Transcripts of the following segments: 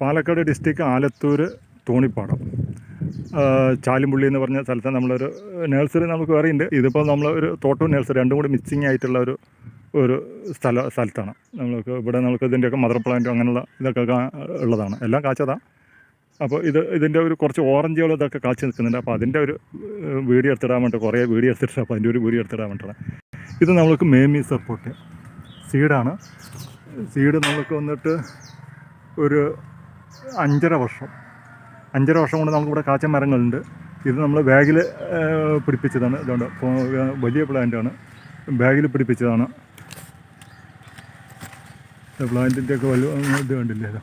Palakkad district Alathur Thonippadam. Chalumpulli എന്ന് പറഞ്ഞ സ്ഥലത്ത് നമ്മളൊരു നഴ്സറി നമുക്ക് വേറെയുണ്ട് ഇതിപ്പോൾ നമ്മൾ ഒരു തോട്ടവും നഴ്സറി രണ്ടും കൂടി മിക്സിങ് ആയിട്ടുള്ള ഒരു ഒരു സ്ഥല സ്ഥലത്താണ്. നമ്മൾക്ക് ഇവിടെ നമുക്ക് ഇതിന്റെയൊക്കെ മദർ പ്ലാന്റും അങ്ങനെയുള്ള ഇതൊക്കെ ഉള്ളതാണ്. എല്ലാം കാച്ചതാണ് അപ്പോൾ ഇത് ഇതിന്റെ ഒരു കുറച്ച് ഓറഞ്ചുകൾ ഇതൊക്കെ കാച്ചു നിൽക്കുന്നുണ്ട്. അപ്പോൾ അതിന്റെ ഒരു വീഡിയോ എടുത്തിടാൻ വേണ്ടി കുറേ വീഡിയോ എടുത്തിട്ട് അപ്പോൾ അതിന്റെ ഒരു വീഡിയോ എടുത്തിടാൻ വേണ്ടിയിട്ടാണ് ഇത് നമ്മൾക്ക് മേമി സപ്പോർട്ട്. സീഡാണ്. സീഡ് നമുക്ക് വന്നിട്ട് ഒരു അഞ്ചര വർഷം. അഞ്ചര വർഷം കൊണ്ട് നമുക്കിവിടെ കാച്ച മരങ്ങളുണ്ട് ഇത് നമ്മൾ ബാഗിൽ പിടിപ്പിച്ചതാണ്. ഇതുകൊണ്ട് വലിയ പ്ലാന്റാണ്. ബാഗിൽ പിടിപ്പിച്ചതാണ്. പ്ലാന്റിന്റെ ഒക്കെ വലിയ ഇത് കണ്ടില്ലേ ഇത്?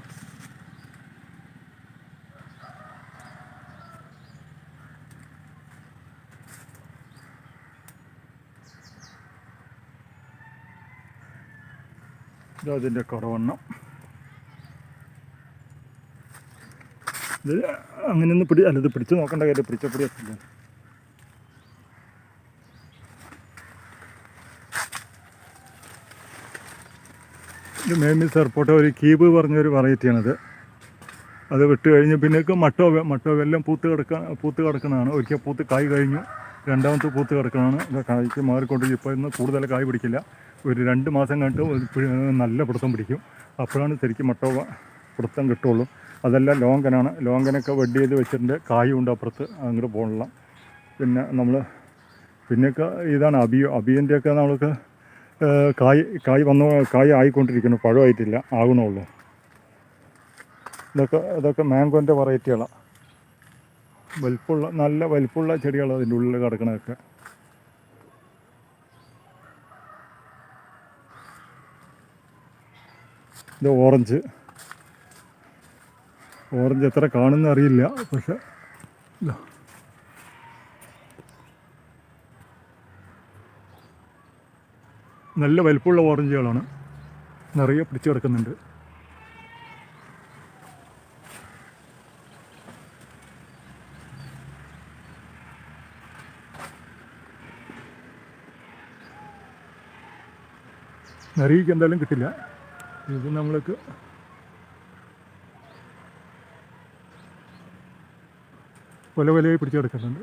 ഇത് അതിന്റെ കുറവണ്ണം ഇത് അങ്ങനെയൊന്നും പിടി അല്ല ഇത് പിടിച്ച് നോക്കേണ്ട കാര്യം പിടിച്ചപ്പൊടി എത്തില്ല ഇത് മേമിസ് എയർപോർട്ട് ഒരു കീബ് പറഞ്ഞൊരു വെറൈറ്റിയാണിത്. അത് വിട്ട് കഴിഞ്ഞ് പിന്നേക്ക് മട്ടോ മട്ടോ എല്ലാം പൂത്ത് കിടക്ക പൂത്ത് കിടക്കുന്നതാണ്. ഒരിക്കൽ പൂത്ത് കായ് കഴിഞ്ഞു. രണ്ടാമത്തെ പൂത്ത് കിടക്കുന്നതാണ്. കായ്ക്ക് മാറിക്കൊണ്ട് ഇപ്പോൾ ഇന്ന് കൂടുതൽ കായ് പിടിക്കില്ല. ഒരു രണ്ട് മാസം കഴിഞ്ഞിട്ട് നല്ല പിടുത്തം പിടിക്കും. അപ്പോഴാണ് ശരിക്കും മട്ടോ പിടുത്തം കിട്ടുള്ളൂ. അതെല്ലാം ലോങ്കനാണ്. ലോങ്കനൊക്കെ വെഡ് ചെയ്ത് വെച്ചിട്ടുണ്ട്. കായും ഉണ്ട് അപ്പുറത്ത്. അങ്ങോട്ട് പോകണില്ല പിന്നെ നമ്മൾ പിന്നെയൊക്കെ ഇതാണ് അബിയോ അബിയന്റെയൊക്കെ നമ്മൾക്ക് കായ് കായ് വന്നു കായ് ആയിക്കൊണ്ടിരിക്കുന്നു. പഴമായിട്ടില്ല. ആകണുള്ളൂ ഇതൊക്കെ ഇതൊക്കെ മാംഗോന്റെ വെറൈറ്റികളാണ് വലിപ്പമുള്ള നല്ല വലിപ്പമുള്ള ചെടികളാണ് അതിന്റെ ഉള്ളിൽ കിടക്കണതൊക്കെ. ഇത് ഓറഞ്ച്. ഓറഞ്ച് എത്ര കാണുന്ന അറിയില്ല പക്ഷെ. നല്ല വലിപ്പമുള്ള ഓറഞ്ചുകളാണ്. നിറയെ പിടിച്ചു കിടക്കുന്നുണ്ട്. നിറയ്ക്ക് എന്തായാലും കിട്ടില്ല. ഇത് നമ്മൾക്ക് കൊല കൊലയായി പിടിച്ചു കിടക്കുന്നുണ്ട്.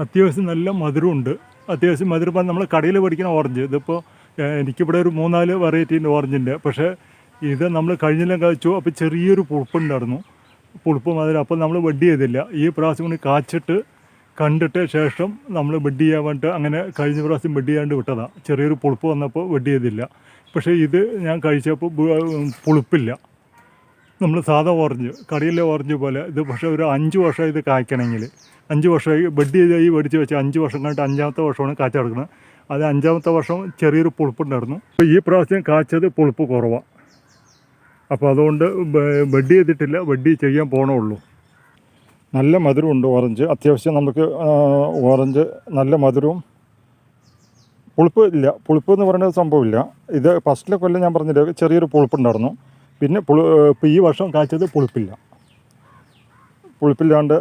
അത്യാവശ്യം നല്ല മധുരമുണ്ട്. അത്യാവശ്യം മധുരം പറഞ്ഞാൽ നമ്മൾ കടയിൽ പഠിക്കുന്ന ഓറഞ്ച്. ഇതിപ്പോൾ എനിക്കിവിടെ ഒരു മൂന്നാൽ വെറൈറ്റീന്റെ ഓറഞ്ചുണ്ട് പക്ഷേ ഇത് നമ്മൾ കഴിഞ്ഞെല്ലാം കഴിച്ചു. അപ്പോൾ ചെറിയൊരു പുളിപ്പുണ്ടായിരുന്നു. പുളിപ്പ് മധുരം. അപ്പോൾ നമ്മൾ ബെഡ് ചെയ്തില്ല. ഈ പ്രാവശ്യം കൂടി കാച്ചിട്ട് കണ്ടിട്ട് ശേഷം നമ്മൾ ബെഡ് ചെയ്യാൻ വേണ്ടിയിട്ട് അങ്ങനെ കഴിഞ്ഞ പ്രാവശ്യം ബെഡ് ചെയ്യാണ്ട് വിട്ടതാണ് ചെറിയൊരു പുളിപ്പ് വന്നപ്പോൾ ബെഡ് ചെയ്തില്ല. പക്ഷേ ഇത് ഞാൻ കഴിച്ചപ്പോൾ പുളിപ്പില്ല. നമ്മൾ സാധാ ഓറഞ്ച് കടയിലെ ഓറഞ്ച് പോലെ ഇത് പക്ഷേ ഒരു അഞ്ച് വർഷം ഇത് കായ്ക്കണമെങ്കിൽ. അഞ്ച് വർഷമായി ബെഡ് ചെയ്ത് ഈ മേടിച്ച് വെച്ച് അഞ്ച് വർഷം കഴിഞ്ഞിട്ട് അഞ്ചാമത്തെ വർഷമാണ് കാച്ച എടുക്കുന്നത് അത് അഞ്ചാമത്തെ വർഷം ചെറിയൊരു പുളിപ്പുണ്ടായിരുന്നു. അപ്പോൾ ഈ പ്രാവശ്യം കാച്ചത് പുളിപ്പ് കുറവാണ് അപ്പോൾ അതുകൊണ്ട് ബെഡ് ചെയ്തിട്ടില്ല ബെഡ് ചെയ്യാൻ പോകണുള്ളൂ നല്ല മധുരമുണ്ട് ഓറഞ്ച്. അത്യാവശ്യം നമുക്ക് ഓറഞ്ച് നല്ല മധുരവും പുളിപ്പ് ഇല്ല. പുളിപ്പ് എന്ന് പറയുന്ന സംഭവമില്ല ഇത് ഫസ്റ്റിലെ കൊല്ലം ഞാൻ പറഞ്ഞില്ല ചെറിയൊരു പുളിപ്പുണ്ടായിരുന്നു. പിന്നെ പുളി ഇപ്പോൾ ഈ വർഷം കാഴ്ചത് പുളിപ്പില്ല. പുളിപ്പില്ലാണ്ട്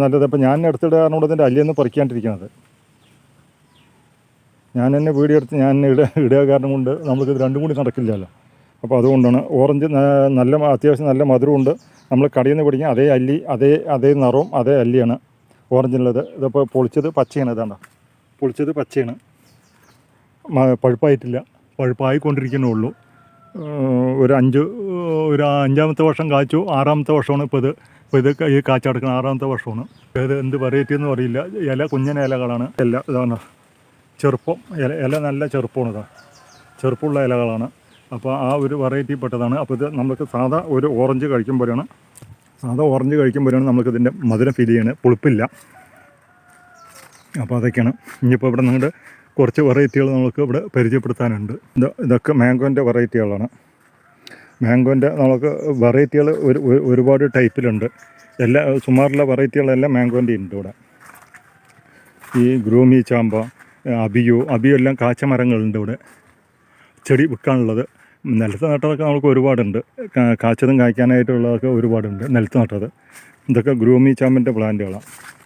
നല്ലത്. അപ്പോൾ ഞാൻ എടുത്തിട കാരണം ഇതിന്റെ അല്ലിയെന്ന് പറിക്കാണ്ടിരിക്കുന്നത് ഞാൻ തന്നെ വീടിയെടുത്ത് ഞാൻ ഇട ഇടുക കാരണം കൊണ്ട് നമുക്കിത് രണ്ടും കൂടി നടക്കില്ലല്ലോ. അപ്പോൾ അതുകൊണ്ടാണ് ഓറഞ്ച് നല്ല അത്യാവശ്യം നല്ല മധുരമുണ്ട് നമ്മൾ കടയിൽ നിന്ന് പിടിക്കുന്ന അതേ അല്ലി അതേ അതേ നിറവും അതേ അല്ലിയാണ് ഓറഞ്ചിനുള്ളത്. ഇതിപ്പോൾ പൊളിച്ചത് പച്ചയാണ് ഇതാണ്ട? പൊളിച്ചത് പച്ചയാണ്. പഴുപ്പായിട്ടില്ല. പഴുപ്പായിക്കൊണ്ടിരിക്കുന്നേ ഉള്ളൂ ഒരു അഞ്ച് ഒരു അഞ്ചാമത്തെ വർഷം കാച്ചു. ആറാമത്തെ വർഷമാണ് ഇപ്പോൾ ഇത്. ഇപ്പോൾ ഇത് ഈ കാച്ചടക്കുന്ന ആറാമത്തെ വർഷമാണ്. ഇത് എന്ത് വെറൈറ്റി എന്ന് അറിയില്ല. ഇല കുഞ്ഞന ഇലകളാണ്. ഇല ഇതാണ്. ചെറുപ്പം ഇല ഇല നല്ല ചെറുപ്പമാണ് ഇതാ. ചെറുപ്പമുള്ള ഇലകളാണ്. അപ്പോൾ ആ ഒരു വെറൈറ്റി പെട്ടതാണ്. അപ്പോൾ ഇത് നമുക്ക് സാധാ ഒരു ഓറഞ്ച് കഴിക്കുമ്പോഴാണ് സാധാ ഓറഞ്ച് കഴിക്കുമ്പോഴാണ് നമുക്ക് ഇതിന്റെ മധുരം ഫീൽ ചെയ്യണത് പുളിപ്പില്ല. അപ്പോൾ അതൊക്കെയാണ്. ഇനിയിപ്പോൾ ഇവിടെ നിങ്ങളുടെ കുറച്ച് വെറൈറ്റികൾ നമുക്ക് ഇവിടെ പരിചയപ്പെടുത്താനുണ്ട്. ഇത് ഇതൊക്കെ മാംഗോന്റെ വെറൈറ്റികളാണ്. മാംഗോന്റെ നമുക്ക് വെറൈറ്റികൾ ഒരു ഒരു- ഒരുപാട് ടൈപ്പിലുണ്ട്. എല്ലാ സുമാറുള്ള വെറൈറ്റികളെല്ലാം മാംഗോന്റെ ഉണ്ട് ഇവിടെ. ഈ ഗ്രൂമി ചാമ്പ അബിയു അബിയു എല്ലാം കാച്ച മരങ്ങളുണ്ട് ഇവിടെ. ചെടി വിൽക്കാനുള്ളത്. നിലത്ത് നട്ടതൊക്കെ നമുക്ക് ഒരുപാടുണ്ട്. കാച്ചതും കായ്ക്കാനായിട്ടുള്ളതൊക്കെ ഒരുപാടുണ്ട് നിലത്ത് നട്ടത്. ഇതൊക്കെ ഗ്രൂമി ചാമ്പിന്റെ പ്ലാന്റുകളാണ്.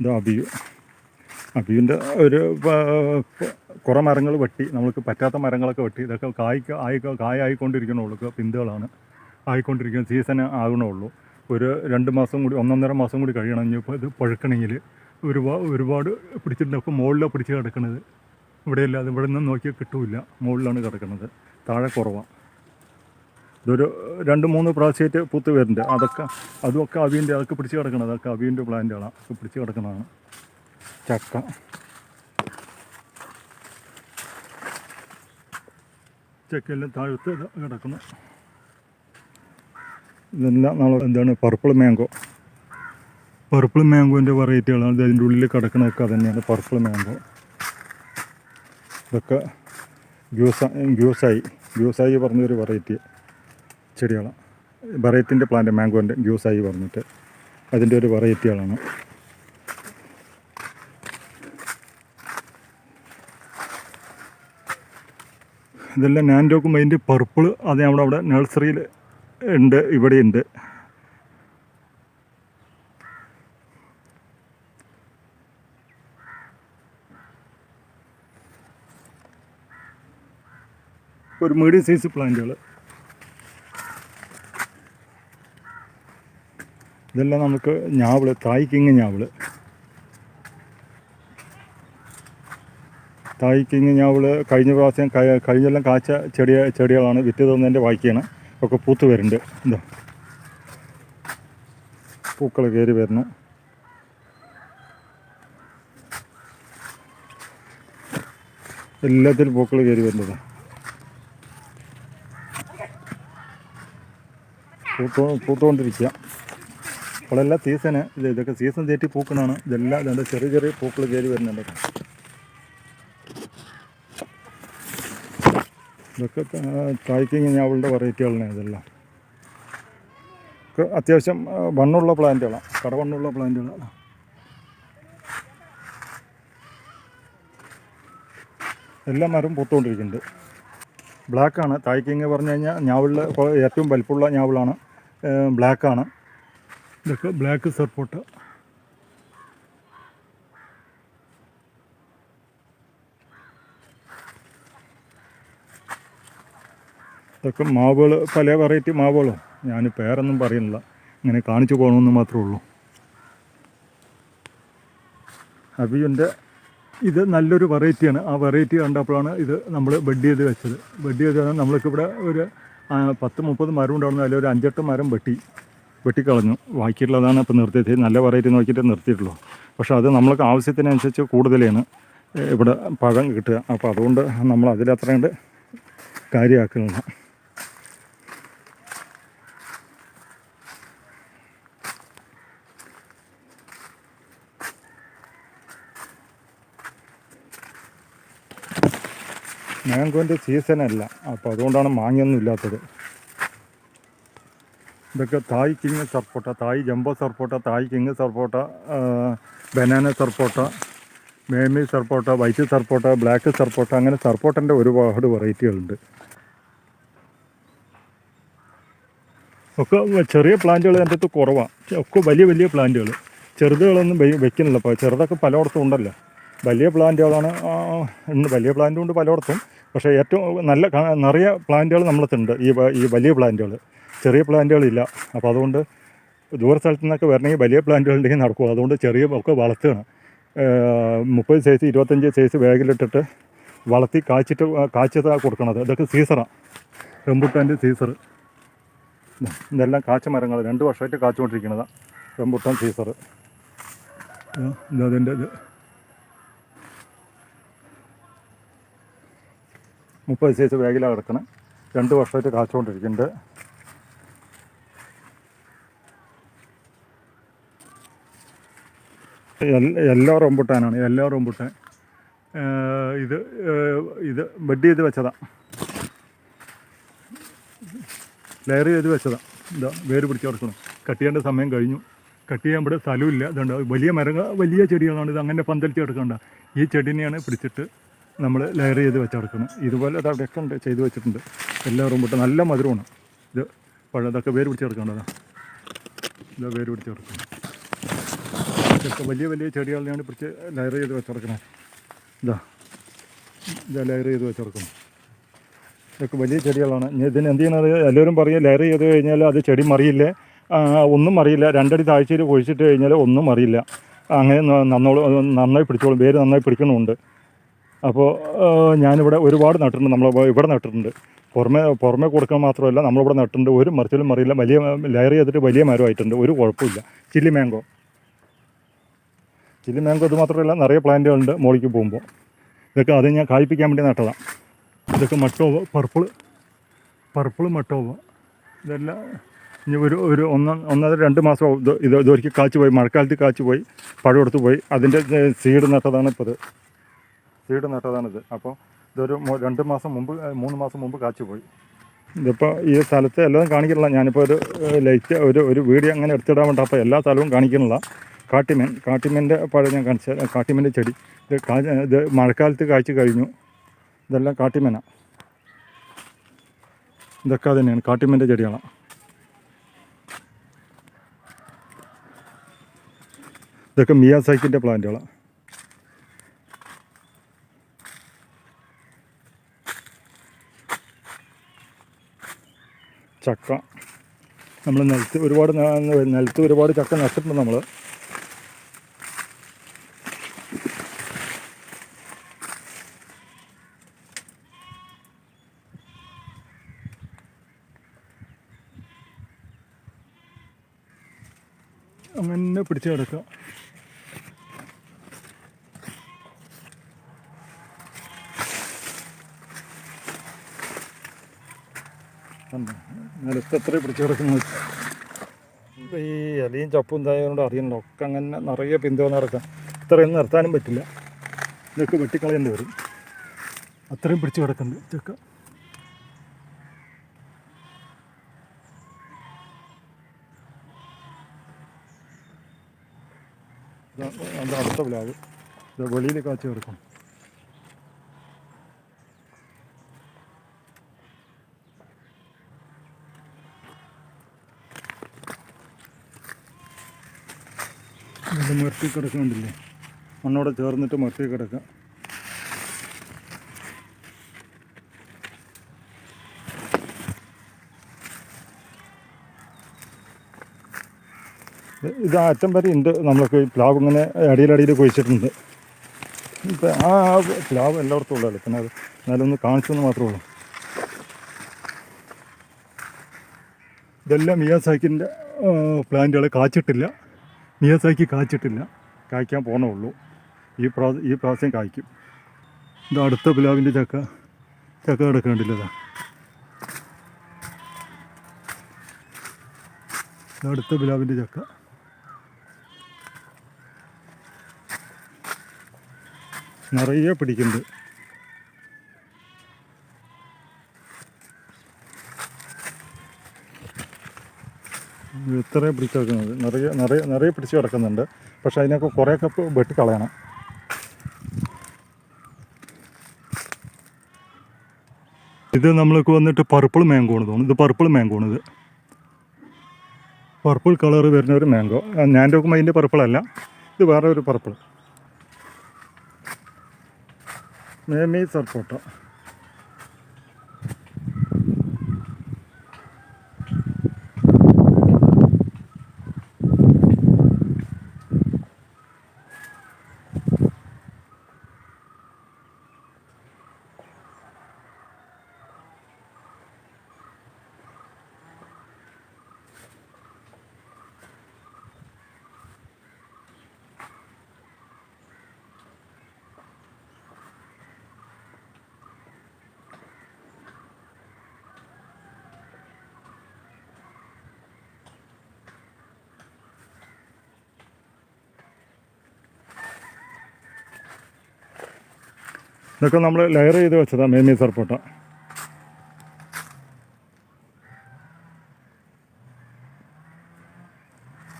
ഇത് അബിയു അബിയുന്റെ ഒരു കുറേ മരങ്ങൾ വെട്ടി നമ്മൾക്ക് പറ്റാത്ത മരങ്ങളൊക്കെ വെട്ടി ഇതൊക്കെ കായ്ക്ക് ആയി കായായിക്കൊണ്ടിരിക്കണുള്ളൂ പിന്തുകളാണ് ആയിക്കൊണ്ടിരിക്കുന്ന സീസൺ ആകണുള്ളൂ ഒരു രണ്ട് മാസം കൂടി ഒന്നൊന്നര മാസം കൂടി കഴിയണം ഇപ്പോൾ ഇത് പഴുക്കണമെങ്കിൽ ഒരുപാട് ഒരുപാട് പിടിച്ചിട്ടുണ്ട് അപ്പോൾ മുകളിലാണ് പിടിച്ച് കിടക്കുന്നത് ഇവിടെയല്ല അത് ഇവിടെ നിന്ന് നോക്കിയാൽ കിട്ടില്ല മുകളിലാണ് കിടക്കുന്നത് താഴെ കുറവാണ് ഇതൊരു രണ്ട് മൂന്ന് പ്രാവശ്യമായിട്ട് പൂത്ത് വരുന്നുണ്ട്. അതൊക്കെ അതുമൊക്കെ അവിയന്റെ അതൊക്കെ പിടിച്ച് കിടക്കണം അതൊക്കെ അവിയന്റെ പ്ലാന്റുകളാണ് അതൊക്കെ പിടിച്ച് കിടക്കുന്നതാണ് ചക്ക. ചക്കയെല്ലാം താഴത്ത് കിടക്കുന്നു. ഇതെല്ലാം നമ്മൾ എന്താണ്? പർപ്പിൾ മാംഗോ പർപ്പിൾ മാംഗോന്റെ വെറൈറ്റികളാണ് അതിന്റെ ഉള്ളിൽ കിടക്കണതൊക്കെ തന്നെയാണ് പർപ്പിൾ മാംഗോ ഇതൊക്കെ ഗ്യൂസ ഗ്യൂസായി ഗ്യൂസായി പറഞ്ഞൊരു വെറൈറ്റി ചെടികളാണ്. വെറൈറ്റിന്റെ പ്ലാന്റ് മാംഗോന്റെ ജ്യൂസായി പറഞ്ഞിട്ട് അതിന്റെ ഒരു വെറൈറ്റികളാണ്. ഇതെല്ലാം ഞാൻ നോക്കുമ്പോൾ അതിന്റെ പർപ്പിൾ അത് നമ്മുടെ അവിടെ നഴ്സറിയിൽ ഉണ്ട് ഇവിടെ ഉണ്ട്. ഒരു മീഡിയം സൈസ് പ്ലാന്റുകൾ. ഇതെല്ലാം നമുക്ക് ഞാവിൾ തായ്ക്കിങ് ഞാവിൾ. തായ്ക്കിങ് ഞാവിൾ കഴിഞ്ഞ പ്രാവശ്യം കഴി- കഴിഞ്ഞെല്ലാം കാച്ച ചെടിയ ചെടികളാണ് വിറ്റ് തന്നതിന്റെ ബാക്കിയാണ് ഒക്കെ പൂത്ത് വരുന്നുണ്ട്. എന്താ പൂക്കൾ കയറി വരുന്നു. എല്ലാത്തിലും പൂക്കൾ കയറി വരുന്നത്. പൂത്തോ പൂത്തുകൊണ്ടിരിക്കുക അപ്പോഴെല്ലാം സീസണ് ഇത് ഇതൊക്കെ സീസൺ തേറ്റി പൂക്കണാണ് ഇതെല്ലാം ഇതുണ്ട് ചെറിയ ചെറിയ പൂക്കൾ കയറി വരുന്നുണ്ട്. ഇതൊക്കെ കായ്ക്കിങ് അവളുടെ വെറൈറ്റികളാണ് ഇതെല്ലാം. അത്യാവശ്യം വണ്ണുള്ള പ്ലാന്റുകളാണ് കടവണ്ണുള്ള പ്ലാന്റുകളാണ് എല്ലാ മരം പൂത്തുകൊണ്ടിരിക്കുന്നുണ്ട് ബ്ലാക്കാണ് തായ്ക്കിങ് പറഞ്ഞു കഴിഞ്ഞാൽ ഞാവിളിൽ ഏറ്റവും വലിപ്പമുള്ള ഞാവിളാണ്. ബ്ലാക്കാണ് ഇതൊക്കെ ബ്ലാക്ക് സർപ്പോട്ട ഇതൊക്കെ മാവുകൾ പല വെറൈറ്റി മാവുകളും. ഞാൻ പേരൊന്നും പറയുന്നില്ല. ഇങ്ങനെ കാണിച്ചു പോകണമെന്ന് മാത്രമേ ഉള്ളൂ. അബിയുന്റെ ഇത് നല്ലൊരു വെറൈറ്റിയാണ് ആ വെറൈറ്റി കണ്ടപ്പോഴാണ് ഇത് നമ്മൾ ബെഡ് ചെയ്ത് വെച്ചത്. ബെഡ് ചെയ്ത് നമ്മൾക്ക് ഇവിടെ ഒരു പത്ത് മുപ്പത് മരം ഉണ്ടാവുന്ന അതിൽ ഒരു അഞ്ചെട്ട് മരം വെട്ടി. വെട്ടിക്കളഞ്ഞു. ബാക്കിയുള്ളതാണ് ഇപ്പോൾ നിർത്തിയത്. നല്ല വെറൈറ്റി നോക്കിയിട്ട് നിർത്തിയിട്ടുള്ളൂ. പക്ഷേ അത് നമ്മൾക്ക് ആവശ്യത്തിനനുസരിച്ച് കൂടുതലാണ് ഇവിടെ പഴം കിട്ടുക. അപ്പോൾ അതുകൊണ്ട് നമ്മൾ അതിലത്രയുണ്ട് കാര്യമാക്കുന്നില്ല. മാങ്കോന്റെ അല്ല. അപ്പോൾ അതുകൊണ്ടാണ് മാങ്ങയൊന്നും ഇല്ലാത്തത്. ഇതൊക്കെ Thai king sapota Thai jumbo sapota Thai king sapota banana sapota mamey sapota white sapota black sapota അങ്ങനെ സർപ്പോട്ടന്റെ ഒരുപാട് വെറൈറ്റികളുണ്ട്. ഒക്കെ ചെറിയ പ്ലാന്റുകൾ എന്റെ അടുത്ത് കുറവാണ് ഒക്കെ വലിയ വലിയ പ്ലാന്റുകൾ. ചെറുതുകളൊന്നും വെക്കുന്നില്ല. അപ്പോൾ ചെറുതൊക്കെ പലയിടത്തും ഉണ്ടല്ലോ. വലിയ പ്ലാന്റുകളാണ് വലിയ പ്ലാന്റും ഉണ്ട് പലയിടത്തും. പക്ഷേ ഏറ്റവും നല്ല നിറയെ പ്ലാന്റുകൾ നമ്മളടുത്തുണ്ട്. ഈ ഈ വലിയ പ്ലാന്റുകൾ. ചെറിയ പ്ലാന്റുകളില്ല. അപ്പോൾ അതുകൊണ്ട് ദൂര സ്ഥലത്തു നിന്നൊക്കെ വരണമെങ്കിൽ വലിയ പ്ലാന്റുകളുണ്ടെങ്കിൽ നടക്കും അതുകൊണ്ട് ചെറിയ ഒക്കെ വളർത്തുകയാണ്. മുപ്പത് സൈസ് ഇരുപത്തഞ്ച് സൈസ് ബാഗിലിട്ടിട്ട് വളർത്തി കാച്ചിട്ട് കാച്ചതാണ് കൊടുക്കണത്. ഇതൊക്കെ സീസറാണ് റംബുട്ടാന്റെ സീസർ ഇതെല്ലാം കാച്ച മരങ്ങൾ രണ്ട് വർഷമായിട്ട് കാച്ചുകൊണ്ടിരിക്കുന്നതാണ് റംബുട്ടാൻ സീസർ ഇതതിന്റെ ഇത്. മുപ്പത് സൈസ് ബാഗിലാണ് കിടക്കണം. രണ്ട് വർഷമായിട്ട് കാച്ചുകൊണ്ടിരിക്കുന്നുണ്ട്. എല്ലാ റംബുട്ടാനാണ് എല്ലാ റംബുട്ടാൻ. ഇത് ഇത് ബെഡ് ചെയ്ത് വെച്ചതാണ് ലെയർ ചെയ്ത് വെച്ചതാണ് ഇതാ വേര് പിടിച്ച് കിടക്കണം കട്ട് ചെയ്യേണ്ട സമയം കഴിഞ്ഞു. കട്ട് ചെയ്യാൻ ഇവിടെ സ്ഥലമില്ല ഇതുണ്ട് വലിയ മരങ്ങൾ വലിയ ചെടികളാണ് ഇത്. അങ്ങനെ പന്തലിച്ച് കിടക്കണ്ട. ഈ ചെടിനെയാണ് പിടിച്ചിട്ട് നമ്മൾ ലെയർ ചെയ്ത് വെച്ച് കിടക്കണം. ഇതുപോലെ അത് അവിടെയൊക്കെ ഉണ്ട് ചെയ്ത് വെച്ചിട്ടുണ്ട്. എല്ലാ റൂമിട്ട് നല്ല മധുരമാണ്. ഇത് പഴം ഇതൊക്കെ വേര് പിടിച്ച് കിടക്കേണ്ടതാണ് ഇതാ വേര് പിടിച്ച് കിടക്കണം. ഇതൊക്കെ വലിയ വലിയ ചെടികളെയാണ് പിടിച്ച് ലെയർ ചെയ്ത് വെച്ചിറക്കണേ ഇതാ ഇതാ ലെയർ ചെയ്ത് വെച്ചിറക്കുന്നു ഇതൊക്കെ വലിയ ചെടികളാണ്. ഇതിന് എന്ത് ചെയ്യണത്? എല്ലാവരും പറയും ലെയർ ചെയ്ത് കഴിഞ്ഞാൽ അത് ചെടി മറിയില്ലേ. ഒന്നും മറിയില്ല. രണ്ടടി താഴ്ചയിൽ കുഴിച്ചിട്ട് കഴിഞ്ഞാൽ ഒന്നും മറിയില്ല. അങ്ങനെ നന്നോളും നന്നായി പിടിച്ചോളും. വേര് നന്നായി പിടിക്കണമുണ്ട്. അപ്പോൾ ഞാനിവിടെ ഒരുപാട് നട്ടിട്ടുണ്ട്. നമ്മൾ ഇവിടെ നട്ടിട്ടുണ്ട്. പുറമെ പുറമെ കൊടുക്കാൻ മാത്രമല്ല നമ്മളിവിടെ നട്ടിട്ടുണ്ട്. ഒരു മറിച്ചിലും മറിയില്ല. വലിയ ലെയർ ചെയ്തിട്ട് വലിയ മരമായിട്ടുണ്ട്. ഒരു കുഴപ്പമില്ല. Chilli mango. ചില്ലി മാംഗോ ഇത് മാത്രമല്ല നിറയെ പ്ലാന്റുകളുണ്ട് മോളിക്ക് പോകുമ്പോൾ. ഇതൊക്കെ അത് ഞാൻ കായ്പ്പിക്കാൻ വേണ്ടി നട്ടതാണ്. ഇതൊക്കെ മട്ടോവ പർപ്പിൾ പർപ്പിൾ മട്ടോവ ഇതെല്ലാം ഇനി ഒരു ഒരു ഒന്ന് ഒന്നര രണ്ട് മാസം ഇത് ഇത് ഇതൊരിക്കൽ കാച്ചു പോയി മഴക്കാലത്ത് കാച്ചു പോയി പഴം എടുത്ത് പോയി. അതിന്റെ സീഡ് നട്ടതാണ് ഇപ്പോൾ ഇത് സീഡ് നട്ടതാണിത് അപ്പോൾ ഇതൊരു രണ്ട് മാസം മുമ്പ് മൂന്ന് മാസം മുമ്പ് കാച്ചു പോയി. ഇതിപ്പോൾ ഈ സ്ഥലത്ത് എല്ലാം കാണിക്കണില്ല ഞാനിപ്പോൾ ഒരു ലൈറ്റ് ഒരു ഒരു വീഡിയോ അങ്ങനെ എടുത്തിടാൻ വേണ്ട അപ്പോൾ എല്ലാ സ്ഥലവും കാണിക്കണില്ല കാട്ടിമീൻ കാട്ടിമീന്റെ പഴം ഞാൻ കാണിച്ച കാട്ടിമീന്റെ ചെടി. ഇത് ഇത് മഴക്കാലത്ത് കാഴ്ച കഴിഞ്ഞു. ഇതെല്ലാം കാട്ടിമേന. ഇതൊക്കെ തന്നെയാണ് കാട്ടിമീന്റെ ചെടികളാണ് ഇതൊക്കെ മിയാസൈക്കിന്റെ പ്ലാന്റുകളാണ് ചക്ക. നമ്മൾ നിലത്ത് ഒരുപാട് നിലത്ത് ഒരുപാട് ചക്ക നട്ടിട്ടുണ്ട് നമ്മൾ അങ്ങനെ പിടിച്ചു കിടക്കുക? നിലത്ത് എത്ര പിടിച്ച് കിടക്കുന്നത് ഇപ്പം ഈ ഇലയും ചപ്പും തായതുകൊണ്ട് അറിയണല്ലോ. ഒക്കെ അങ്ങനെ നിറയെ പിന്തുണ നടക്കാം. ഇത്രയും നിർത്താനും പറ്റില്ല. ഇതൊക്കെ വെട്ടിക്കളയേണ്ടി വരും. അത്രയും പിടിച്ചു കിടക്കുന്നുണ്ട്. ചക്ക ഇതാ അതിന്റെ അടുത്ത ഇത് വെളിയിൽ കാച്ചു കിടക്കും ഇത് മരത്തിൽ കിടക്കുന്നുണ്ടല്ലേ? മണ്ണോടെ ചേർന്നിട്ട് മരത്തിൽ കിടക്കുക ഇത് അറ്റം വരെ ഉണ്ട്. നമ്മൾക്ക് പ്ലാവ് ഇങ്ങനെ അടിയിലടിയിൽ കുഴിച്ചിട്ടുണ്ട്. ഇപ്പം ആ ആ പ്ലാവ് എല്ലായിടത്തും ഉള്ളതല്ലേ പിന്നെ അത് എന്നാലും ഒന്ന് കാണിച്ചെന്ന് മാത്രമേ ഉള്ളൂ. ഇതെല്ലാം മിയാസാക്കിന്റെ പ്ലാന്റുകൾ കാച്ചിട്ടില്ല. മിയാസാക്കി കാച്ചിട്ടില്ല. കായ്ക്കാൻ പോകണേ ഉള്ളൂ. ഈ പ്രാ ഈ പ്രാവശ്യം കായ്ക്കും. ഇത് അടുത്ത പ്ലാവിന്റെ ചക്ക ചക്ക കിടക്കേണ്ടില്ലതാ അടുത്ത പ്ലാവിന്റെ ചക്ക. നിറയെ പിടിക്കുന്നുണ്ട്. ഇത്രയും പിടിച്ച് കിടക്കുന്നത്. നിറയെ നിറയെ നിറയെ പിടിച്ച് കിടക്കുന്നുണ്ട്. പക്ഷെ അതിനൊക്കെ കുറേയൊക്കെ ഇപ്പൊ വെട്ടിക്കളയണം ഇത് നമ്മൾക്ക് വന്നിട്ട് പർപ്പിൾ മാംഗോ ആണ് തോന്നുന്നു. ഇത് പർപ്പിൾ മാംഗോ ആണ് ഇത്. പർപ്പിൾ കളർ വരുന്ന ഒരു മാംഗോ ഞാൻ നോക്കുമ്പോൾ അതിന്റെ പർപ്പിൾ അല്ല. ഇത് വേറെ ഒരു പർപ്പിൾ മേമി സർപ്പോട്ട ഇതൊക്കെ നമ്മൾ ലെയർ ചെയ്ത് വെച്ചതാണ് മേമി സർപ്പോട്ട.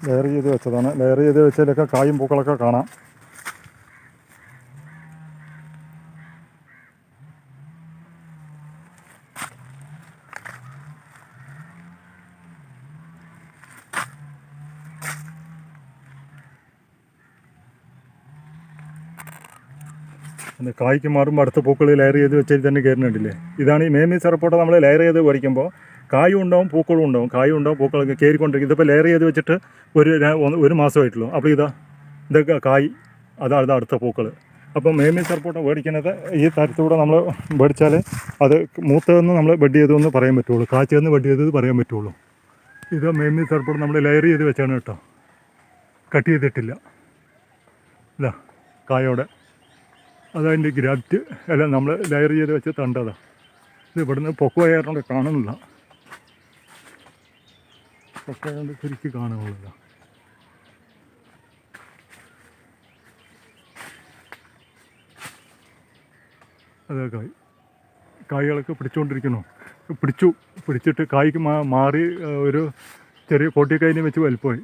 ലെയർ ചെയ്ത് വെച്ചതാണ്. ലെയർ ചെയ്ത് വെച്ചതിലൊക്കെ കായും പൂക്കളൊക്കെ കാണാം. കായ്ക്ക് മാറുമ്പോൾ അടുത്ത പൂക്കൾ ലെയർ ചെയ്ത് വെച്ചിട്ട് തന്നെ കയറുന്നുണ്ടല്ലേ ഇതാണ് ഈ മേമി സെറപ്പോട്ട നമ്മൾ ലെയർ ചെയ്ത് പഠിക്കുമ്പോൾ കായും ഉണ്ടാവും പൂക്കളും ഉണ്ടാവും. കായും ഉണ്ടാവും പൂക്കളൊക്കെ കയറിക്കൊണ്ടിരിക്കും ഇതിപ്പോൾ ലെയർ ചെയ്ത് വെച്ചിട്ട് ഒരു ഒരു മാസമായിട്ടുള്ളൂ. അപ്പോൾ ഇതാ ഇതൊക്കെ കായ് ഇത് അടുത്ത പൂക്കൾ അപ്പം മേമി സറപ്പോട്ട മേടിക്കുന്നത് ഈ തരത്തിലൂടെ നമ്മൾ മേടിച്ചാൽ അത് മൂത്തതെന്ന് നമ്മൾ ബെഡ് ചെയ്തതെന്ന് പറയാൻ പറ്റുള്ളൂ. കാച്ചതെന്ന് ബെഡ് ചെയ്തത് പറയാൻ പറ്റുള്ളൂ. ഇത് മേമി സറപ്പോട്ട നമ്മൾ ലെയർ ചെയ്ത് വെച്ചാണ് കേട്ടോ. കട്ട് ചെയ്തിട്ടില്ല. ഇതാ കായോടെ. അതതിന്റെ ഗ്രാഫ്റ്റ് അല്ല നമ്മൾ ലെയർ ചെയ്ത് വെച്ച തണ്ടതാണ് ഇത് ഇവിടുന്ന് പൊക്കമായതുകൊണ്ട് കാണുന്നില്ല. പൊക്കമായതുകൊണ്ട് ശരിക്കും കാണുന്നില്ല. അതെ കായ് കായ്കളൊക്കെ പിടിച്ചുകൊണ്ടിരിക്കുന്നു. പിടിച്ചു പിടിച്ചിട്ട് കായ്ക്ക് മാറി ഒരു ചെറിയ കോട്ടിക്കായിനെ വെച്ച് വലിപ്പമായി.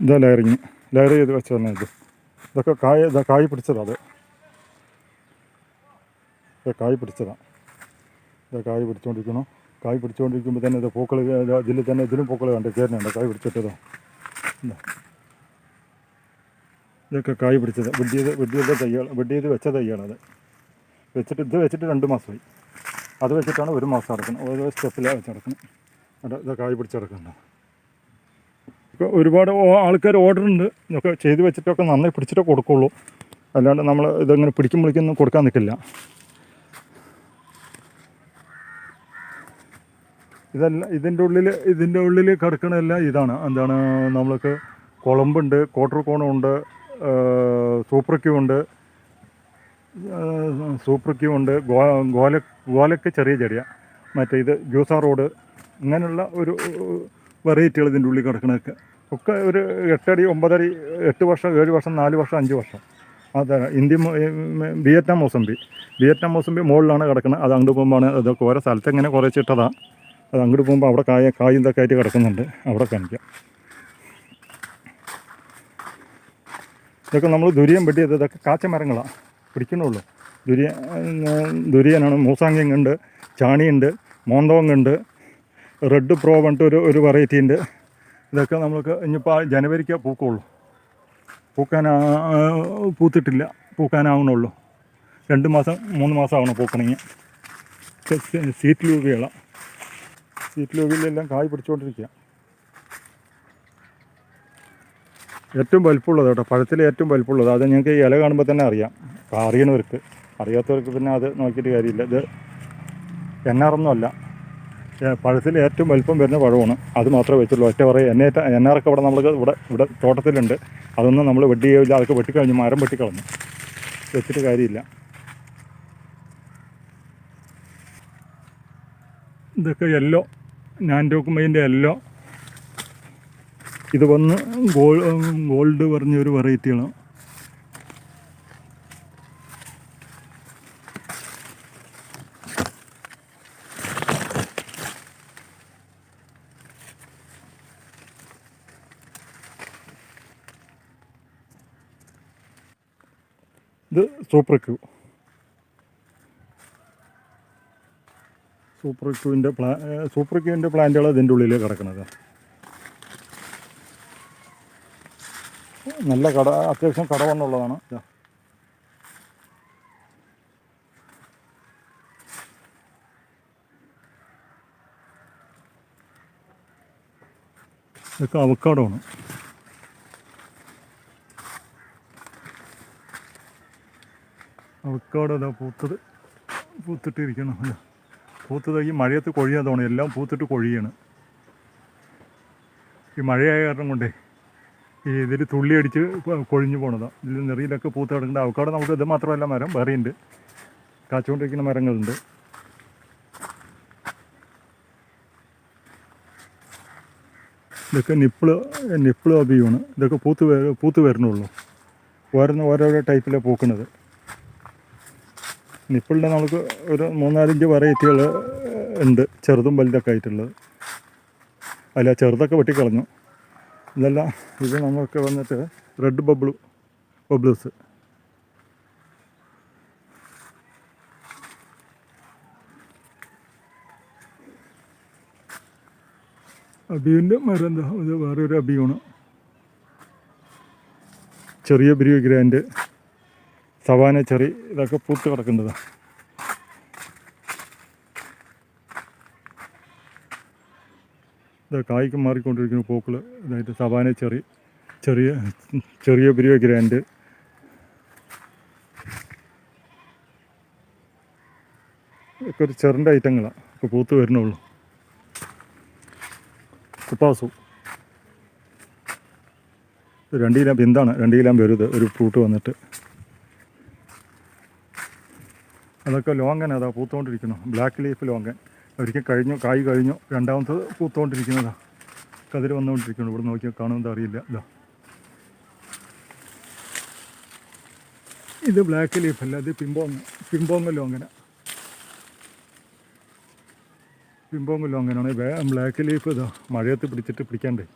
ഇതാ ലയറിങ് ലയർ ചെയ്ത് വെച്ചതാണ് ഇത്. ഇതൊക്കെ കായ കായ് പിടിച്ചതാണ് അത്. ഇത് കായ് പിടിച്ചതാണ് ഇത് കായ് പിടിച്ചുകൊണ്ടിരിക്കുന്നു കായ് പിടിച്ചുകൊണ്ടിരിക്കുമ്പോൾ തന്നെ ഇത് പൂക്കൾ ഇതിൽ തന്നെ ഇതിലും പൂക്കൾ കണ്ട് കയറുന്നുണ്ട് കായ് പിടിച്ചിട്ടതോ. ഇതാ. ഇതൊക്കെ കായ് പിടിച്ചത്. വെഡ്ഡിയത് വെഡ്ഡിയുടെ തയ്യൽ വെഡ്ഡിയത് വെച്ച തയ്യാളത് വെച്ചിട്ട് ഇത് വെച്ചിട്ട് രണ്ട് മാസമായി. അത് വെച്ചിട്ടാണ് ഒരു മാസം അടക്കുന്നത് ഓരോ സ്റ്റെപ്പിലാണ് വെച്ച് അടക്കുന്നത് അവിടെ ഇത് കായ് പിടിച്ചടക്കുന്നത് ഇപ്പോൾ ഒരുപാട് ആൾക്കാർ ഓർഡർ ഉണ്ട് ഇതൊക്കെ ചെയ്ത് വെച്ചിട്ടൊക്കെ നന്നായി പിടിച്ചിട്ടേ കൊടുക്കുള്ളൂ. അല്ലാണ്ട് നമ്മൾ ഇതങ്ങനെ പിടിക്കുമ്പോഴേക്കൊന്നും കൊടുക്കാൻ നിൽക്കില്ല ഇതല്ല ഇതിന്റെ ഉള്ളിൽ ഇതിന്റെ ഉള്ളിൽ കിടക്കണതെല്ലാം ഇതാണ്. എന്താണ് നമ്മൾക്ക് കുളമ്പുണ്ട് ക്വാർട്ടർ കോണുണ്ട് സൂപ്പർ ക്യൂ ഉണ്ട്. സൂപ്പർ ക്യൂ ഉണ്ട്. ഗോ ഗോല ഗോലക്ക് ചെറിയ ചെടിയ. മറ്റേ ഇത് ജ്യൂസാ റോഡ് അങ്ങനെയുള്ള ഒരു വെറൈറ്റികൾ ഇതിന്റെ ഉള്ളിൽ കിടക്കണതൊക്കെ. ഒക്കെ ഒരു എട്ടടി ഒമ്പതടി എട്ട് വർഷം ഏഴ് വർഷം നാല് വർഷം അഞ്ച് വർഷം. അതാണ് India Vietnam mosambi. Vietnam mosambi മുകളിലാണ് കിടക്കുന്നത് അത് അങ്ങോട്ട് പോകുമ്പോഴാണ് അതൊക്കെ ഓരോ സ്ഥലത്ത് ഇങ്ങനെ കുറേ ചിട്ടതാണ് അത് അങ്ങോട്ട് പോകുമ്പോൾ അവിടെ കായ കായും ഇതൊക്കെ ആയിട്ട് കിടക്കുന്നുണ്ട്. അവിടെ കാണിക്കാം. ഇതൊക്കെ നമ്മൾ ദുരിയം വെട്ടിയത് ഇതൊക്കെ കാച്ച മരങ്ങളാണ് പിടിക്കണുള്ളൂ. ദുരിയ ദുരിയനാണ് മൂസാങ്കിങ് ചാണിയുണ്ട് മോന്തോങ് ഉണ്ട് റെഡ് പ്രോ പറഞ്ഞിട്ട് ഒരു ഒരു വെറൈറ്റി ഉണ്ട്. ഇതൊക്കെ നമുക്ക് ഇനിയിപ്പോൾ ജനുവരിക്ക് പൂക്കുള്ളൂ. പൂക്കാൻ പൂത്തിട്ടില്ല. പൂക്കാനാവണുള്ളൂ രണ്ട് മാസം മൂന്ന് മാസം ആവണം പൂക്കണമെങ്കിൽ സീറ്റ് ലൂബികളാണ് സീറ്റ് ലൂബിലെല്ലാം കായ് പിടിച്ചുകൊണ്ടിരിക്കുക ഏറ്റവും വലിപ്പമുള്ളത് കേട്ടോ പഴത്തിൽ ഏറ്റവും വലിപ്പമുള്ളത്. അത് ഞങ്ങൾക്ക് ഇല കാണുമ്പോൾ തന്നെ അറിയാം. അറിയണവർക്ക്. അറിയാത്തവർക്ക് പിന്നെ അത് നോക്കിയിട്ട് കാര്യമില്ല. ഇത് എണ്ണാറൊന്നും അല്ല. പഴത്തിൽ ഏറ്റവും വലിപ്പം വരുന്ന പഴമാണ്. അത് മാത്രമേ വെച്ചുള്ളൂ ഒറ്റ പറയും. എന്നെ എണ്ണാറൊക്കെ ഇവിടെ നമ്മൾക്ക് ഇവിടെ ഇവിടെ തോട്ടത്തിലുണ്ട്. അതൊന്നും നമ്മൾ വെട്ടി ചെയ്യില്ല അതൊക്കെ വെട്ടിക്കളഞ്ഞു മരം വെട്ടിക്കളഞ്ഞു. വെച്ചിട്ട് കാര്യമില്ല. ഇതൊക്കെ യെല്ലോ നാൻഡോക്കുമൈന്റെ അല്ല. ഇത് വന്ന് ഗോൾ ഗോൾഡ് പറഞ്ഞൊരു വെറൈറ്റിയാണ്. ഇത് സൂപ്പർ ക്യൂ. സൂപ്പർ ക്യൂവിന്റെ പ്ലാ സൂപ്പർ ക്യൂവിന്റെ പ്ലാന്റുകൾ ഇതിന്റെ ഉള്ളിൽ കിടക്കുന്നത് നല്ല കട അത്യാവശ്യം കടവണ്ണുള്ളതാണ് ഇതാ. ഇതൊക്കെ അവക്കാടമാണ് അവക്കാടോ ഇതാ പൂത്തത് പൂത്തിട്ടിരിക്കണം ഇതാ. പൂത്തത് ഈ മഴയത്ത് കൊഴിയാൻ തോന്നി എല്ലാം പൂത്തിട്ട് കൊഴിയാണ്. ഈ മഴയായ കാരണം കൊണ്ടേ ഈ ഇതിൽ തുള്ളി അടിച്ച് കൊഴിഞ്ഞു പോണതാണ് ഇതിൽ നെറിയിലൊക്കെ പൂത്ത് കിടക്കേണ്ട അവക്കാട് നമുക്ക് ഇത് മാത്രമല്ല മരം വേറെയുണ്ട്. കാച്ചുകൊണ്ടിരിക്കുന്ന മരങ്ങളുണ്ട്. ഇതൊക്കെ നിപ്പിൾ നിപ്പിൾ അഭിയാണ് ഇതൊക്കെ പൂത്ത് പൂത്ത് വരണുള്ളൂ. ഓരോന്ന് ഓരോരോ ടൈപ്പിലാണ് പൂക്കുന്നത്. നിപ്പിളിന്റെ നമുക്ക് ഒരു മൂന്നാലഞ്ച് വെറൈറ്റികൾ ഉണ്ട്. ചെറുതും വലുതൊക്കെ ആയിട്ടുള്ളത്. അല്ല ചെറുതൊക്കെ വെട്ടിക്കളഞ്ഞു. ഇതെല്ലാം ഇത് നമുക്ക് വന്നിട്ട് റെഡ് ബബിൾ ബബിൾസ് അബിയുന്റെ മരം എന്താ? ഇത് വേറൊരു അബിയാണ് ചെറിയ ബിരി ഗ്രാൻഡ്. സവാന ചെറി ഇതൊക്കെ പൂത്ത് കിടക്കുന്നതാണ് ഇത് കായ്ക്ക് മാറിക്കൊണ്ടിരിക്കുന്ന പൂക്കൾ ഇതായിട്ട് സവാന ചെറി ചെറിയ ചെറിയ പെരിയ ഗ്രാൻഡ് ഒക്കെ ഒരു ചെറിന്റെ ഐറ്റങ്ങളാണ് ഇപ്പോൾ പൂത്ത് വരുന്നുള്ളൂ. കുപ്പാസു. രണ്ട് കിലോ എന്താണ് രണ്ട് കിലോ വരുത് ഒരു ഫ്രൂട്ട് വന്നിട്ട്. അതൊക്കെ ലോങ്ങൻ അതാ പൂത്തുകൊണ്ടിരിക്കുന്നു ബ്ലാക്ക് ലീഫ് ലോങ്ങൻ. ഒരിക്കൽ കഴിഞ്ഞു കായ് കഴിഞ്ഞു രണ്ടാമത്തത് പൂത്തുകൊണ്ടിരിക്കുന്നതാ കതിര് വന്നുകൊണ്ടിരിക്കുന്നു. ഇവിടെ നോക്കിയാൽ കാണുന്നത് അറിയില്ല. ഇതാ. ഇത് ബ്ലാക്ക് ലീഫ് അല്ല ഇത് പിമ്പോങ് പിമ്പോങ് ലോങ്ങന. പിമ്പോങ് ലോങ്ങനാണ്. ബ്ലാക്ക് ലീഫ് ഇതാ. മഴയത്ത് പിടിച്ചിട്ട് പിടിക്കാണ്ടേ.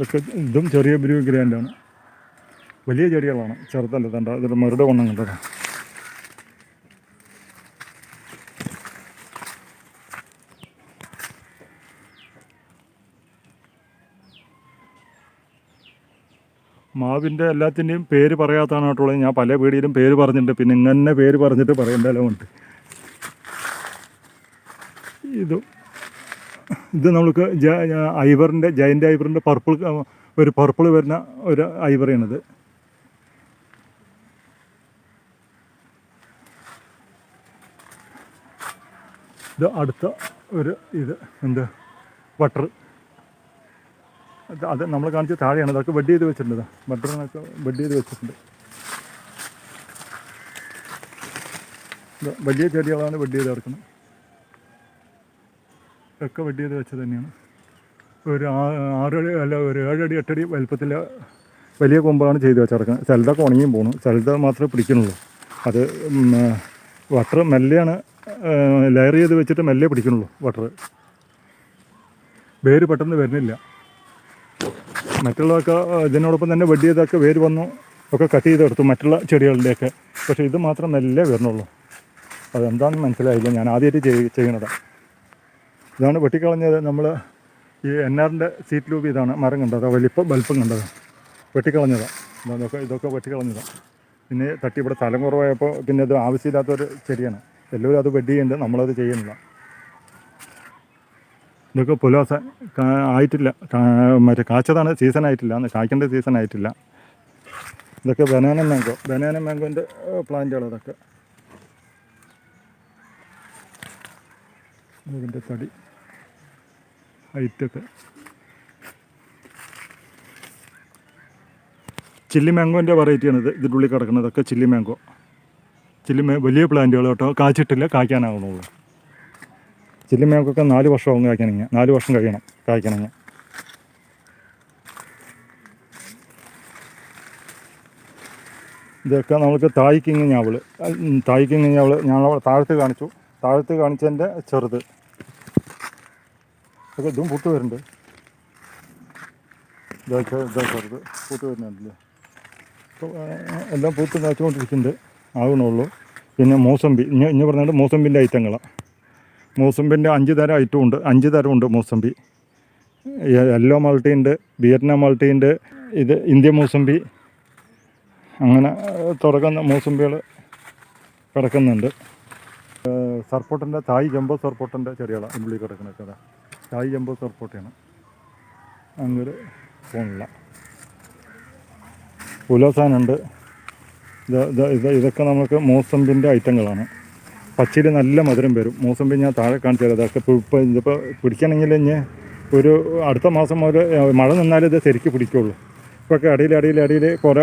ഇതൊക്കെ ഇതും ചെറിയ ബ്രൂ ഗ്രാൻഡാണ്. വലിയ ചെടികളാണ്. ചെറുതല്ല തണ്ട ഇതിന്റെ മറുടെ കൊണ്ണം കണ്ടത്. മാവിന്റെ എല്ലാത്തിന്റെയും പേര് പറയാത്തതാണ് ഞാൻ പല പീടിയിലും പേര് പറഞ്ഞിട്ടുണ്ട്. പിന്നെ ഇങ്ങനെ പേര് പറഞ്ഞിട്ട് പറയേണ്ടല്ലോ ഉണ്ട് ഇതും ഇത് നമുക്ക് ഐവറിന്റെ ജയന്റ് ഐവറിന്റെ പർപ്പിൾ ഒരു പർപ്പിൾ വരുന്ന ഒരു ഐവറിയാണിത്. ഇത് അടുത്ത ഒരു ഇത് എന്ത്? ബട്ടർ. അത് നമ്മൾ കാണിച്ച താഴെയാണ്. അതൊക്കെ ബെഡ് ചെയ്ത് വെച്ചിട്ടുണ്ട്. ബട്ടറിനൊക്കെ ബെഡ് ചെയ്ത് വെച്ചിട്ടുണ്ട്. വലിയ ചെടികളാണ് ബെഡ് ചെയ്ത് കിടക്കുന്നത് ഒക്കെ വെട്ടി ചെയ്ത് വെച്ചത് തന്നെയാണ്. ഒരു ആറടി അല്ല ഒരു ഏഴടി എട്ടടി വലുപ്പത്തിൽ വലിയ കൊമ്പാണ് ചെയ്ത് വെച്ചിറക്കുന്നത് ചിലതൊക്കെ ഉണങ്ങിയും പോകണം ചിലത് മാത്രമേ പിടിക്കണുള്ളൂ അത് വട്ടർ മെല്ലെയാണ് ലെയർ ചെയ്ത് വെച്ചിട്ട് മെല്ലെ പിടിക്കണുള്ളൂ വട്ടർ വേര് പെട്ടെന്ന് വരുന്നില്ല. മറ്റുള്ളതൊക്കെ ഇതിനോടൊപ്പം തന്നെ വെട്ടി ചെയ്തൊക്കെ വേര് വന്നു ഒക്കെ കട്ട് ചെയ്തെടുത്തു മറ്റുള്ള ചെടികളുടെയൊക്കെ. പക്ഷേ ഇത് മാത്രം മെല്ലെ വരുന്നുള്ളൂ. അതെന്താണെന്ന് മനസ്സിലായില്ല. ഞാൻ ആദ്യമായിട്ട് ചെയ് ചെയ്യണതാണ് ഇതാണ് വെട്ടിക്കളഞ്ഞത്. നമ്മൾ ഈ എൻ ആറിന്റെ സീറ്റ് ലൂബ് ഇതാണ് മരം കണ്ടത്. വലിപ്പം വലിപ്പം കണ്ടത്. വെട്ടിക്കളഞ്ഞതാണ് ഇതൊക്കെ ഇതൊക്കെ വെട്ടിക്കളഞ്ഞതാണ് പിന്നെ തട്ടി ഇവിടെ സ്ഥലം കുറവായപ്പോൾ പിന്നെ ഇത് ആവശ്യമില്ലാത്തൊരു ചെടിയാണ്. എല്ലാവരും അത് വെഡ് ചെയ്യുന്നുണ്ട്. നമ്മളത് ചെയ്യുന്നില്ല. ഇതൊക്കെ പുലോസ ആയിട്ടില്ല. മറ്റേ കാച്ചതാണ്. സീസൺ ആയിട്ടില്ല. കായ്ക്കേണ്ട സീസൺ ആയിട്ടില്ല. ഇതൊക്കെ ബനാന മാംഗോ ബനാന മാങ്കോന്റെ പ്ലാന്റുകൾ ഇതൊക്കെ. ഇതിന്റെ തടി. ഹൈറ്റൊക്കെ. ചില്ലി മാങ്കോന്റെ വെറൈറ്റിയാണിത്. ഇതിന്റെ ഉള്ളിൽ കിടക്കുന്നതൊക്കെ ചില്ലി മാങ്കോ ചില്ലി മേ വലിയ പ്ലാന്റുകൾ കേട്ടോ. കാച്ചിട്ടില്ല കായ്ക്കാനാവുന്നുള്ളു ചില്ലി മാങ്കോക്കെ നാല് വർഷമാവും കായ്ക്കണമെങ്കിൽ നാല് വർഷം കഴിയണം കായ്ക്കണമെങ്കിൽ ഇതൊക്കെ നമുക്ക് തായ്ക്കിങ് ഞാവൾ തായ്ക്കിങ് ഞാവൾ ഞാൻ താഴത്ത് കാണിച്ചു. താഴത്ത് കാണിച്ചതിന്റെ ചെറുത്. ഒക്കെ ഇതും പൂത്ത് വരുന്നുണ്ട്. ചെറുത് പൂത്ത് വരുന്നുണ്ടല്ലേ. അപ്പോൾ എല്ലാം പൂത്ത് കാച്ചുകൊണ്ടിരിക്കുന്നുണ്ട് ആകണുള്ളൂ പിന്നെ മൂസമ്പി ഇനി ഇനി പറഞ്ഞാൽ മൂസമ്പിന്റെ ഐറ്റങ്ങളാണ് മൂസമ്പിന്റെ അഞ്ച് തരം ഐറ്റം ഉണ്ട്. അഞ്ച് തരം ഉണ്ട് മൂസമ്പി. യെല്ലോ മൾട്ടി ഉണ്ട് വിയറ്റ്നാം മൾട്ടി ഉണ്ട് ഇത് ഇന്ത്യ മൂസമ്പി. അങ്ങനെ തുറക്കുന്ന മൂസമ്പികൾ കിടക്കുന്നുണ്ട്. സർപ്പോട്ടിന്റെ തായ് ജമ്പോ സർപ്പോട്ടിന്റെ ചെടികളാണ് ഉള്ളിൽ കിടക്കുന്നത് അതാ ജമ്പോ ജംബോ അങ്ങോട്ട് പോണില്ല ഉലോസാനുണ്ട് ഇത് ഇത് ഇത് ഇതൊക്കെ നമുക്ക് മൂസമ്പിന്റെ ഐറ്റങ്ങളാണ്. പച്ചയിൽ നല്ല മധുരം വരും. മൂസമ്പി ഞാൻ താഴെ കാണിച്ചു തരാം. അതൊക്കെ ഇപ്പോൾ ഇതിപ്പോൾ പിടിക്കണമെങ്കിൽ ഇനി ഒരു അടുത്ത മാസം ഒരു മഴ നിന്നാലേ ഇത് ശരിക്ക് പിടിക്കുള്ളൂ. ഇപ്പോഴൊക്കെ അടിയിൽ അടിയിൽ അടിയിൽ കുറേ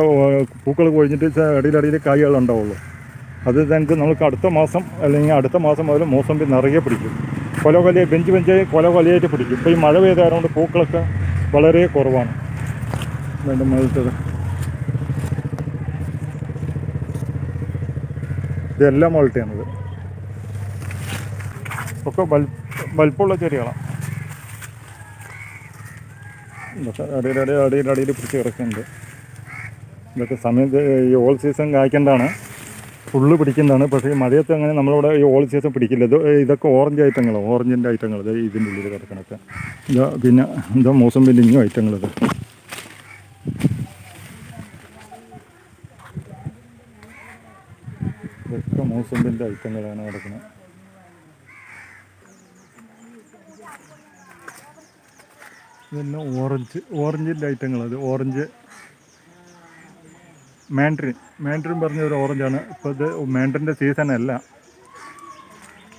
പൂക്കൾ കൊഴിഞ്ഞിട്ട് അടിയിൽ അടിയിൽ കായ്കളുണ്ടാവുള്ളൂ അത് നമുക്ക് അടുത്ത മാസം അല്ലെങ്കിൽ അടുത്ത മാസം മുതൽ മൂസമ്പി നിറയെ പിടിക്കും. കൊല കൊല ബെഞ്ച് ബെഞ്ചായി കൊല കൊലയായിട്ട് പിടിക്കും. ഇപ്പോൾ ഈ മഴ പെയ്തായതുകൊണ്ട് പൂക്കളൊക്കെ വളരെ കുറവാണ്. വീണ്ടും മഴത്തത് ഇതെല്ലാം മുളട്ടിയാണിത് ഒക്കെ ബൽ ബൽപ്പുള്ള ചെടികളാണ് അടിയിലടിയിൽ അടിയിൽ അടിയിൽ പിടിച്ച് കിടക്കുന്നുണ്ട് ഇതൊക്കെ സമയത്ത് ഈ ഓൾ സീസൺ കായ്ക്കേണ്ടതാണ്. ഫുള്ള് പിടിക്കുന്നതാണ്. പക്ഷേ ഈ മഴയത്ത് അങ്ങനെ നമ്മളിവിടെ ഈ ഓൾ സീസൺ പിടിക്കില്ല. ഇത് ഇതൊക്കെ ഓറഞ്ച് ഐറ്റങ്ങൾ ഓറഞ്ചിന്റെ ഐറ്റങ്ങൾ ഇത് ഇതിന്റെ ഉള്ളിൽ കിടക്കണൊക്കെ ഇതാ പിന്നെ എന്താ മൂസമ്പിന്റെ ഇനിയും ഐറ്റങ്ങളിത് ഇതൊക്കെ മോസമ്പിന്റെ ഐറ്റങ്ങളാണ് കിടക്കുന്നത് പിന്നെ ഓറഞ്ച് ഓറഞ്ചിന്റെ ഐറ്റങ്ങൾ അത് ഓറഞ്ച് മാൻഡ്രിൻ മാൻഡ്രിൻ പറഞ്ഞ ഒരു ഓറഞ്ചാണ് ഇപ്പോൾ ഇത് മാൻഡ്രിന്റെ സീസൺ അല്ല.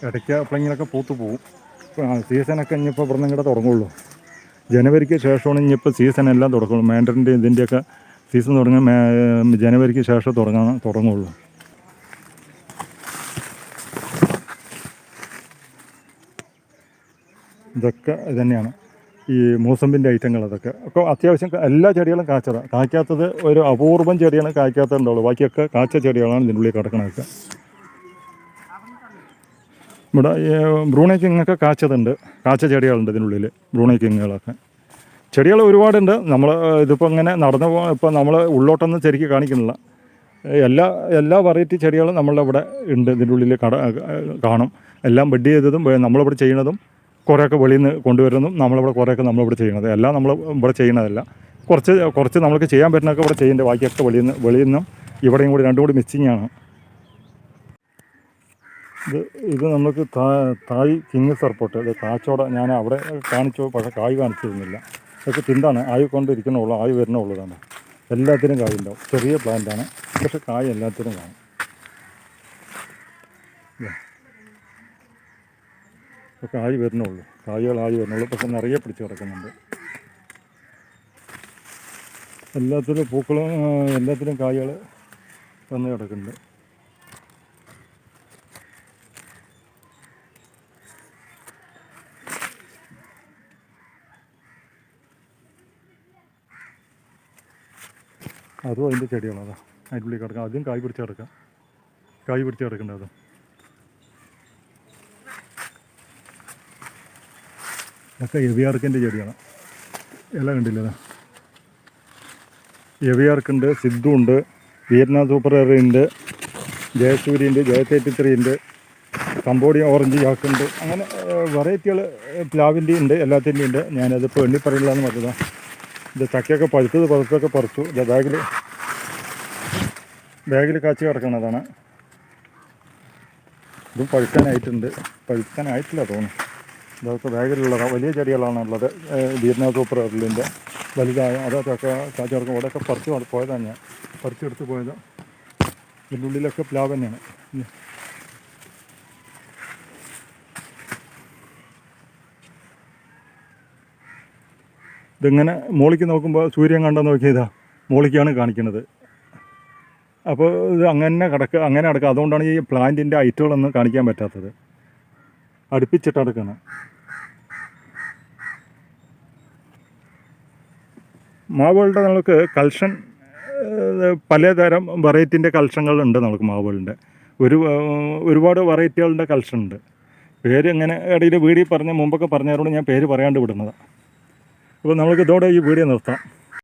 ഇടയ്ക്ക് എപ്പോഴെങ്കിലൊക്കെ പൂത്തു പോവും. ഇപ്പോൾ സീസണൊക്കെ ഇനിയിപ്പോൾ ഇവിടെ നിന്ന് തുടങ്ങുള്ളൂ. ജനുവരിക്ക് ശേഷമാണ് ഇനിയിപ്പോൾ സീസൺ എല്ലാം തുടങ്ങുള്ളൂ. മാൻഡ്രിന്റെ ഇതിന്റെയൊക്കെ സീസൺ തുടങ്ങാൻ ജനുവരിക്ക് ശേഷം തുടങ്ങാൻ തുടങ്ങുള്ളൂ. ഇതൊക്കെ ഇതന്നെയാണ്. ഈ മൂസമ്പിന്റെ ഐറ്റങ്ങൾ അതൊക്കെ. അപ്പോൾ അത്യാവശ്യം എല്ലാ ചെടികളും കാച്ചതാണ് കായ്ക്കാത്തത് ഒരു അപൂർവം ചെടിയാണ് കായ്ക്കാത്തതുണ്ടാവുള്ളൂ ബാക്കിയൊക്കെ കാച്ച ചെടികളാണ് ഇതിന്റെ ഉള്ളിൽ കിടക്കണതൊക്കെ. ഇവിടെ ബ്രൂണൈ കിങ്ങൊക്കെ കാച്ചതുണ്ട്. കാച്ച ചെടികളുണ്ട് ഇതിനുള്ളിൽ ബ്രൂണൈ കിങ്ങുകളൊക്കെ. ചെടികൾ ഒരുപാടുണ്ട്. നമ്മൾ ഇതിപ്പോൾ ഇങ്ങനെ നടന്നു പോ ഇപ്പോൾ നമ്മൾ ഉള്ളോട്ടൊന്നും ശരിക്കും കാണിക്കുന്നില്ല. എല്ലാ എല്ലാ വെറൈറ്റി ചെടികളും നമ്മളുടെ ഇവിടെ ഉണ്ട്. ഇതിന്റെ ഉള്ളിൽ കാണും. എല്ലാം ബെഡ് ചെയ്തതും നമ്മളിവിടെ ചെയ്യണതും കുറേയൊക്കെ വെളിയിൽ നിന്ന് കൊണ്ടുവരുന്നതും നമ്മളിവിടെ കുറേയൊക്കെ നമ്മളിവിടെ ചെയ്യണത് എല്ലാം നമ്മൾ ഇവിടെ ചെയ്യുന്നതല്ല. കുറച്ച് കുറച്ച് നമ്മൾക്ക് ചെയ്യാൻ പറ്റുന്നൊക്കെ ഇവിടെ ചെയ്യേണ്ടത് ബാക്കിയൊക്കെ വെളിയിൽ നിന്ന് വെളിയിൽ നിന്നും ഇവിടെയും കൂടി രണ്ടും കൂടി മിക്സിങ് ആണ്. ഇത് ഇത് നമുക്ക് തായ് കിങ് സർപ്പോട്ട് ഇത് കാച്ചോട ഞാൻ അവിടെ കാണിച്ചു പക്ഷേ കായ് കാണിച്ചിരുന്നില്ല. ഇതൊക്കെ തിണ്ടാണ് ആയി കൊണ്ടിരിക്കണുള്ളൂ ആയി വരണുള്ളതാണ് എല്ലാത്തിനും കായ് ഉണ്ടാവും ചെറിയ പ്ലാന്റാണ് പക്ഷേ കായ് എല്ലാത്തിനും കാണും. ഇപ്പൊ കായ് വരുന്നുള്ളൂ. കായ്കളായി വരുന്നുള്ളൂ. പക്ഷെ നിറയെ പിടിച്ച് കിടക്കുന്നുണ്ട്. എല്ലാത്തിലും പൂക്കളും എല്ലാത്തിലും കായ്കൾ വന്ന് കിടക്കുന്നുണ്ട്. അതും അതിന്റെ ചെടികളാണ് അതാ. അതിന്റെ ഉള്ളിൽ കിടക്കാം. ആദ്യം കായ് പിടിച്ച് കിടക്കാം. കായ് പിടിച്ച് കിടക്കേണ്ടത്. ഇതൊക്കെ എവിയാർക്കിന്റെ ചെടിയാണ് ഇല കണ്ടില്ലേ എവിയാർക്കുണ്ട് സിദ്ധു ഉണ്ട് വിയറ്റ്നാം സൂപ്പർ ഉണ്ട് ജയസൂര്യന്റെ ഉണ്ട് കമ്പോഡിയ ഓറഞ്ച് ചാക്കുണ്ട് അങ്ങനെ വെറൈറ്റികൾ പ്ലാവിന്റെ ഉണ്ട് എല്ലാത്തിന്റെയും ഉണ്ട്. ഞാനതിപ്പോൾ എണ്ണി പറയില്ല എന്ന് പറഞ്ഞതാണ് ഇത് ചക്കയൊക്കെ പഴുത്തത് പഴുത്തൊക്കെ പറിച്ചു. ഇത് ബാഗിൽ ബാഗിൽ കാച്ചി കിടക്കണതാണ്. ഇതും പഴുക്കാനായിട്ടുണ്ട്. പഴുക്കാനായിട്ടില്ല തോന്നുന്നു. ഇതൊക്കെ ബാഗിലുള്ള വലിയ ചെടികളാണ് ഉള്ളത് വീരനാഥ് സൂപ്പർ എറിലിന്റെ വലുതായ അതൊക്കെ ചക്ക കാച്ചി കിടക്കും ഇവിടെയൊക്കെ പറിച്ച് പോയതാണ് ഞാൻ പറിച്ചെടുത്ത് പോയത്. ഇതിന്റെ ഉള്ളിലൊക്കെ പ്ലാവ് തന്നെയാണ്. ഇതിങ്ങനെ മോളിക്ക് നോക്കുമ്പോൾ സൂര്യൻ കണ്ടോ നോക്കിയതാ. മോളിക്കാണ് കാണിക്കുന്നത്. അപ്പോൾ ഇത് അങ്ങനെ കിടക്കുക അങ്ങനെ കിടക്കുക അതുകൊണ്ടാണ് ഈ പ്ലാന്റിന്റെ ഐറ്റുകളൊന്നും കാണിക്കാൻ പറ്റാത്തത്. അടുപ്പിച്ചിട്ട് മാവുകളുടെ നമുക്ക് കൾഷൻ പലതരം വെറൈറ്റിന്റെ കൾഷങ്ങളുണ്ട് നമുക്ക് മാവുകളുടെ ഒരു ഒരുപാട് വെറൈറ്റികളുടെ കൾഷൻ ഉണ്ട് പേര് ഇങ്ങനെ ഇടയിൽ വീഡിയോ പറഞ്ഞ മുമ്പൊക്കെ പറഞ്ഞതുകൊണ്ട് ഞാൻ പേര് പറയാണ്ട് വിടുന്നതാണ് അപ്പോൾ നമുക്ക് ഇതോടെ ഈ വീഡിയോ നിർത്താം.